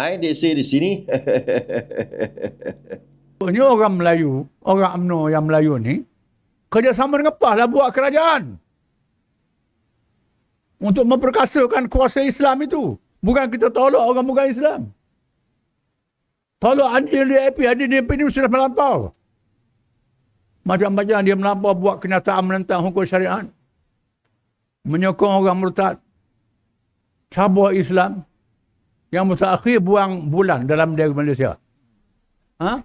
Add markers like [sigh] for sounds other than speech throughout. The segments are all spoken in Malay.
Hai, they say di sini. [laughs] Ini orang Melayu, orang UMNO yang Melayu ni, kerjasama dengan PAS lah buat kerajaan. Untuk memperkasakan kuasa Islam itu. Bukan kita tolak orang bukan Islam. Tolak adil di AP, adil di AP ni sudah melampau. Macam-macam dia melampau buat kenyataan menentang hukum syariat. Menyokong orang murtad. Cabur Islam. Yang mutakhir buang bulan dalam negara Malaysia. Ha?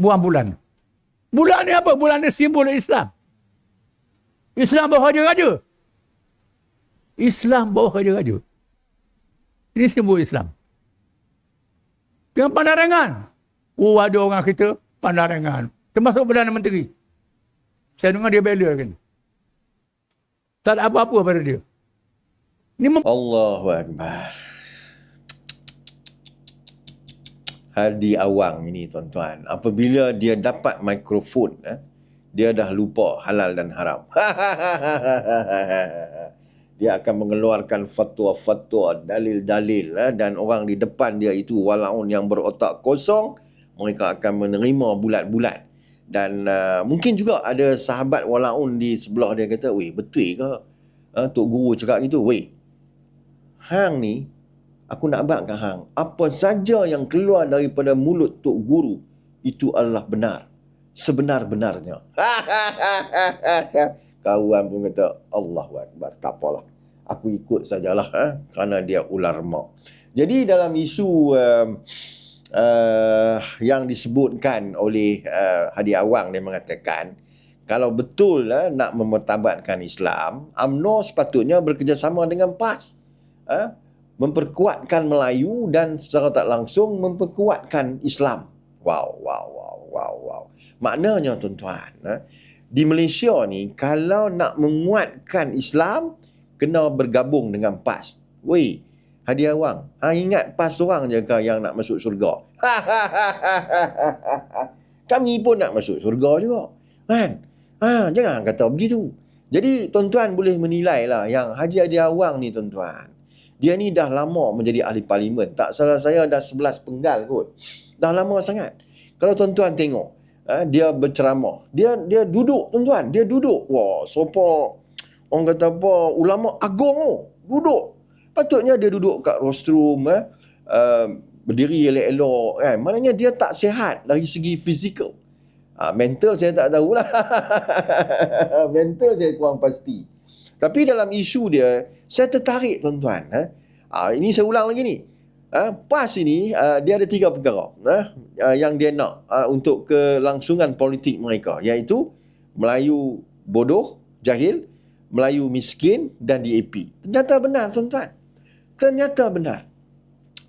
Buang bulan. Bulan ni apa? Bulan ni simbol Islam. Islam bawa raja-raja. Islam bawa raja-raja. Ini simbol Islam. Dengan pandangan. Oh, ada orang kita pandangan. Termasuk Perdana Menteri. Saya dengar dia bela kan. Tak ada apa-apa pada dia. Ini mem- Allahu Akbar. Hadi Awang ini tuan-tuan. Apabila dia dapat mikrofon, eh, dia dah lupa halal dan haram. [laughs] dia akan mengeluarkan fatwa-fatwa, dalil-dalil eh, dan orang di depan dia itu walaun yang berotak kosong, mereka akan menerima bulat-bulat. Dan uh, mungkin juga ada sahabat walaun di sebelah dia kata, "Weh, betul ke? Uh, Tok Guru cakap gitu, weh. Hang ni Aku nak abadkan hang. Apa saja yang keluar daripada mulut Tok Guru itu adalah benar. Sebenar-benarnya. [laughs] Kawan pun kata, Allahu Akbar. Tak apalah. Aku ikut sajalah. Ha? Kerana dia ular mak. Jadi dalam isu uh, uh, yang disebutkan oleh uh, Hadi Awang dia mengatakan, kalau betul uh, nak memertabatkan Islam, UMNO sepatutnya bekerjasama dengan PAS. Uh, memperkuatkan Melayu dan secara tak langsung memperkuatkan Islam. Wow, wow, wow, wow, wow. Maknanya tuan-tuan, eh, di Malaysia ni kalau nak menguatkan Islam kena bergabung dengan PAS. Wei, hadiah wang. Ha ingat PAS orang je ke yang nak masuk surga? [laughs] Kami pun nak masuk surga juga. Kan? Ha, jangan kata begitu. Jadi tuan-tuan boleh menilai lah yang Haji Hadiah Awang ni tuan-tuan. Dia ni dah lama menjadi ahli parlimen. Tak salah saya dah 11 penggal kot. Dah lama sangat. Kalau tuan-tuan tengok, eh, dia berceramah. Dia dia duduk tuan-tuan. Dia duduk. Wah, sopa orang kata apa, ulama agung tu. Duduk. Patutnya dia duduk kat rostrum. Eh, uh, berdiri elok-elok. Kan? Maknanya dia tak sihat dari segi fizikal. Ha, mental saya tak tahulah. [laughs] mental saya kurang pasti. Tapi dalam isu dia, saya tertarik tuan-tuan. Eh? Ha, ini saya ulang lagi ni. Ha, PAS ini, uh, dia ada tiga perkara eh? uh, yang dia nak uh, untuk kelangsungan politik mereka. Iaitu Melayu bodoh, jahil, Melayu miskin dan DAP. Ternyata benar tuan-tuan. Ternyata benar.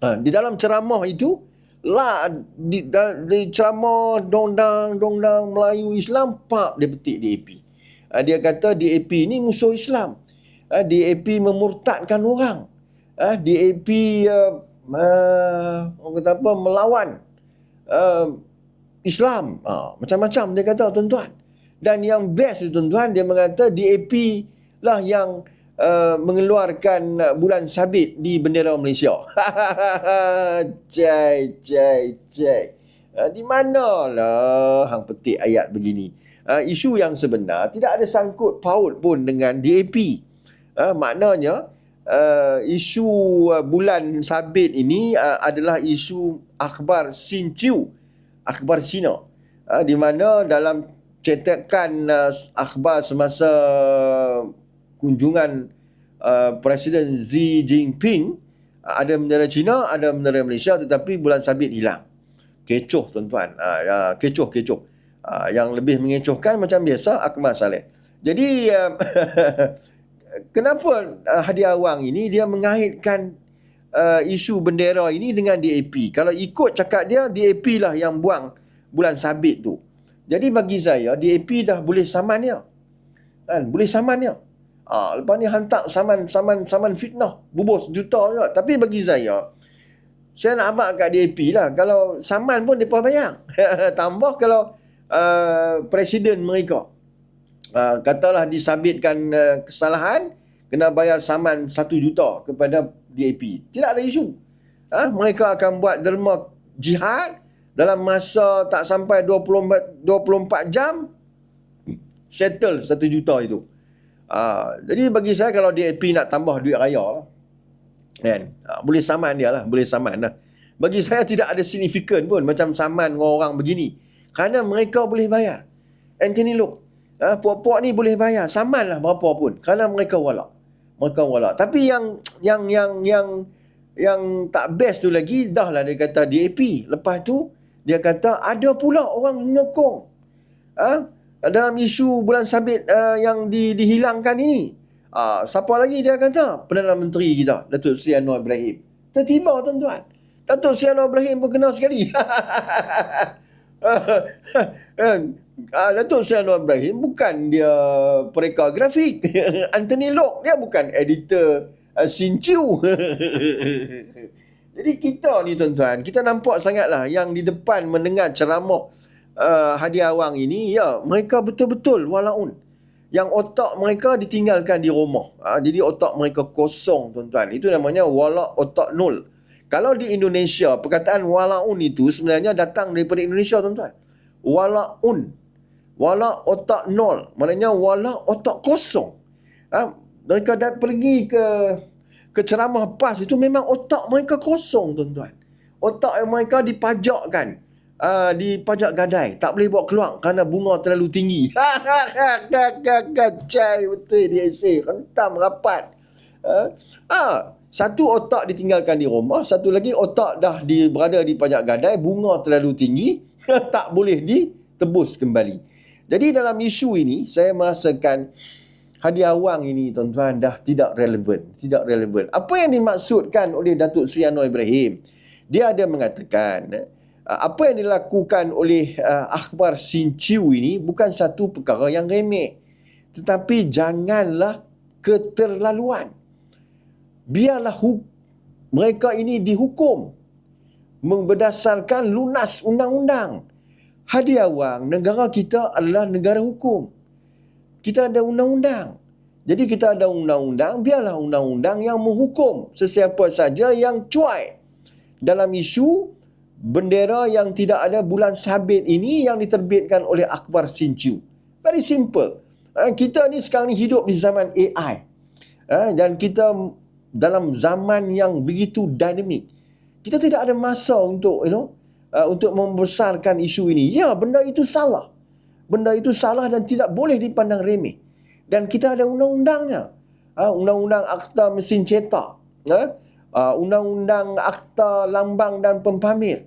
Ha, di dalam ceramah itu, lah di, di ceramah dongdang dongdang Melayu Islam pak dia petik DAP. Uh, dia kata DAP ni musuh Islam. Uh, ah, DAP memurtadkan orang. Uh, ah, DAP uh, uh, kata apa melawan uh, Islam. Uh, macam-macam dia kata tuan-tuan. Dan yang best tu tuan-tuan dia mengata DAP lah yang uh, mengeluarkan bulan sabit di bendera Malaysia. [laughs] cai cai cai. Uh, di manalah hang petik ayat begini uh, isu yang sebenar tidak ada sangkut paut pun dengan DAP. Uh, maknanya uh, isu uh, bulan sabit ini uh, adalah isu akhbar Sinchu, akhbar Cina. Uh, di mana dalam cetakan uh, akhbar semasa kunjungan uh, Presiden Xi Jinping ada bendera Cina, ada bendera Malaysia tetapi bulan sabit hilang. Kecoh tuan-tuan. Uh, kecoh, kecoh. Uh, yang lebih mengecohkan macam biasa Akmal Saleh. Jadi uh, [laughs] kenapa uh, hadiah wang ini dia mengaitkan uh, isu bendera ini dengan DAP? Kalau ikut cakap dia DAP lah yang buang bulan sabit tu. Jadi bagi saya DAP dah boleh saman dia. Kan? Boleh saman dia. Ah, lepas ni hantar saman saman saman fitnah bubus juta juga. Tapi bagi saya saya nak abad kat DAP lah. Kalau saman pun dia bayar. [laughs] Tambah kalau Uh, presiden mereka uh, katalah disabitkan uh, kesalahan kena bayar saman 1 juta kepada DAP tidak ada isu Ha? Mereka akan buat derma jihad dalam masa tak sampai 24, 24 jam settle 1 juta itu. Ha, jadi bagi saya kalau DAP nak tambah duit raya lah. Kan? Ha, boleh saman dia lah. Boleh saman lah. Bagi saya tidak ada signifikan pun macam saman dengan orang begini. Kerana mereka boleh bayar. Anthony look. Ha, puak-puak ni boleh bayar. Saman lah berapa pun. Kerana mereka walak. Mereka walak. Tapi yang yang yang yang yang tak best tu lagi dah lah dia kata DAP. Lepas tu dia kata ada pula orang menyokong. Ha? Dalam isu bulan sabit uh, yang di, dihilangkan ini. Uh, siapa lagi dia kata? Perdana Menteri kita, Datuk Seri Anwar Ibrahim. Tertiba tuan-tuan. Datuk Seri Anwar Ibrahim pun kenal sekali. [laughs] Ah, Datuk Seri Anwar Ibrahim bukan dia pereka grafik. [laughs] Anthony Locke dia bukan editor uh, Sinchu. [laughs] Jadi kita ni tuan-tuan, kita nampak sangatlah yang di depan mendengar ceramah uh, hadiah awang ini, ya mereka betul-betul walaun. Yang otak mereka ditinggalkan di rumah. Uh, jadi otak mereka kosong tuan-tuan. Itu namanya wala otak nol. Kalau di Indonesia, perkataan walaun itu sebenarnya datang daripada Indonesia tuan-tuan. Walaun. Wala otak nol. Maknanya wala otak kosong. Ha? Mereka dah pergi ke ke ceramah PAS itu memang otak mereka kosong tuan-tuan. Otak mereka dipajakkan. Uh, di pajak gadai tak boleh bawa keluar kerana bunga terlalu tinggi. [laughs] Kacai betul dia say. Rentam rapat. Uh, ah, satu otak ditinggalkan di rumah, satu lagi otak dah di, berada di pajak gadai, bunga terlalu tinggi, [laughs] tak boleh ditebus kembali. Jadi dalam isu ini, saya merasakan hadiah wang ini tuan-tuan dah tidak relevan. Tidak relevan. Apa yang dimaksudkan oleh Datuk Seri Anwar Ibrahim? Dia ada mengatakan, uh, apa yang dilakukan oleh uh, akhbar Sinciu ini bukan satu perkara yang remeh. Tetapi janganlah keterlaluan. Biarlah mereka ini dihukum berdasarkan lunas undang-undang. Hadiah wang negara kita adalah negara hukum. Kita ada undang-undang. Jadi kita ada undang-undang, biarlah undang-undang yang menghukum sesiapa saja yang cuai dalam isu bendera yang tidak ada bulan sabit ini yang diterbitkan oleh Akbar Sincu. Very simple. Ha, kita ni sekarang ni hidup di zaman AI. Ha, dan kita dalam zaman yang begitu dinamik. Kita tidak ada masa untuk you know uh, untuk membesarkan isu ini. Ya, benda itu salah. Benda itu salah dan tidak boleh dipandang remeh. Dan kita ada undang-undangnya. Uh, undang-undang akta mesin cetak. Uh, undang-undang akta lambang dan pempamer.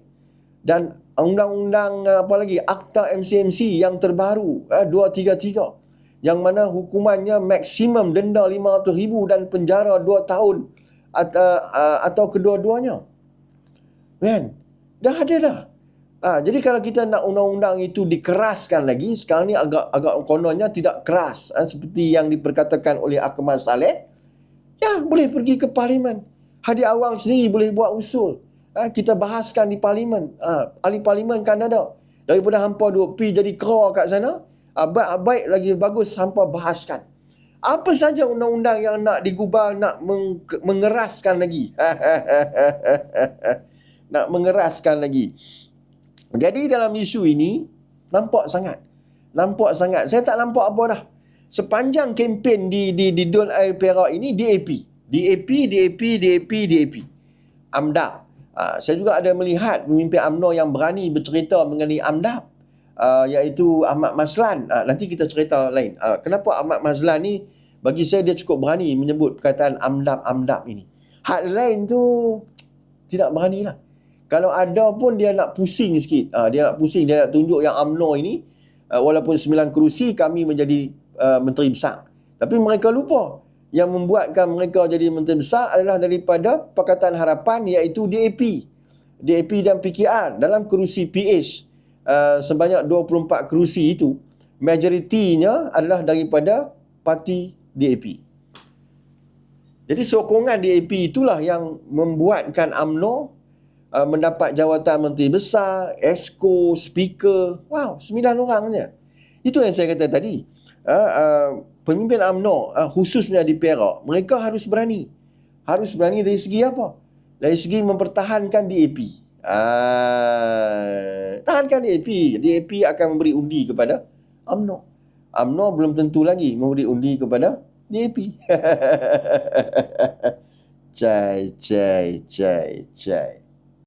Dan undang-undang uh, apa lagi? Akta MCMC yang terbaru. Uh, 233. Yang mana hukumannya maksimum denda RM500,000 dan penjara 2 tahun atau, uh, atau kedua-duanya. Kan? Dah ada dah. Ha, jadi kalau kita nak undang-undang itu dikeraskan lagi, sekarang ni agak agak kononnya tidak keras ha, seperti yang diperkatakan oleh Akmal Saleh. Ya, boleh pergi ke parlimen. Hadi awal sendiri boleh buat usul. Ha, kita bahaskan di parlimen. Ha, ahli parlimen kan ada. Daripada hampa duk pi jadi kera kat sana, baik, lagi bagus hampa bahaskan. Apa saja undang-undang yang nak digubal, nak meng- mengeraskan lagi. [laughs] nak mengeraskan lagi. Jadi dalam isu ini nampak sangat. Nampak sangat. Saya tak nampak apa dah. Sepanjang kempen di di di Dun Air Perak ini DAP. DAP, DAP, DAP, DAP. AMDAP. Uh, saya juga ada melihat pemimpin UMNO yang berani bercerita mengenai AMDAP. Uh, iaitu Ahmad Maslan. Uh, nanti kita cerita lain. Uh, kenapa Ahmad Maslan ni bagi saya dia cukup berani menyebut perkataan AMDAP ini. Hal lain tu tidak berani lah. Kalau ada pun dia nak pusing sikit. Uh, dia nak pusing, dia nak tunjuk yang UMNO ini uh, walaupun sembilan kerusi kami menjadi uh, menteri besar. Tapi mereka lupa yang membuatkan mereka jadi menteri besar adalah daripada Pakatan Harapan iaitu DAP. DAP dan PKR dalam kerusi PH uh, sebanyak 24 kerusi itu majoritinya adalah daripada parti DAP. Jadi sokongan DAP itulah yang membuatkan UMNO uh, mendapat jawatan menteri besar, esko, speaker. Wow, sembilan orang saja. Itu yang saya kata tadi. Uh, uh, pemimpin UMNO uh, khususnya di Perak, mereka harus berani. Harus berani dari segi apa? Dari segi mempertahankan DAP. Ah, tahankan DAP. DAP akan memberi undi kepada UMNO. UMNO belum tentu lagi memberi undi kepada DAP. [laughs] cai, cai, cai, cai.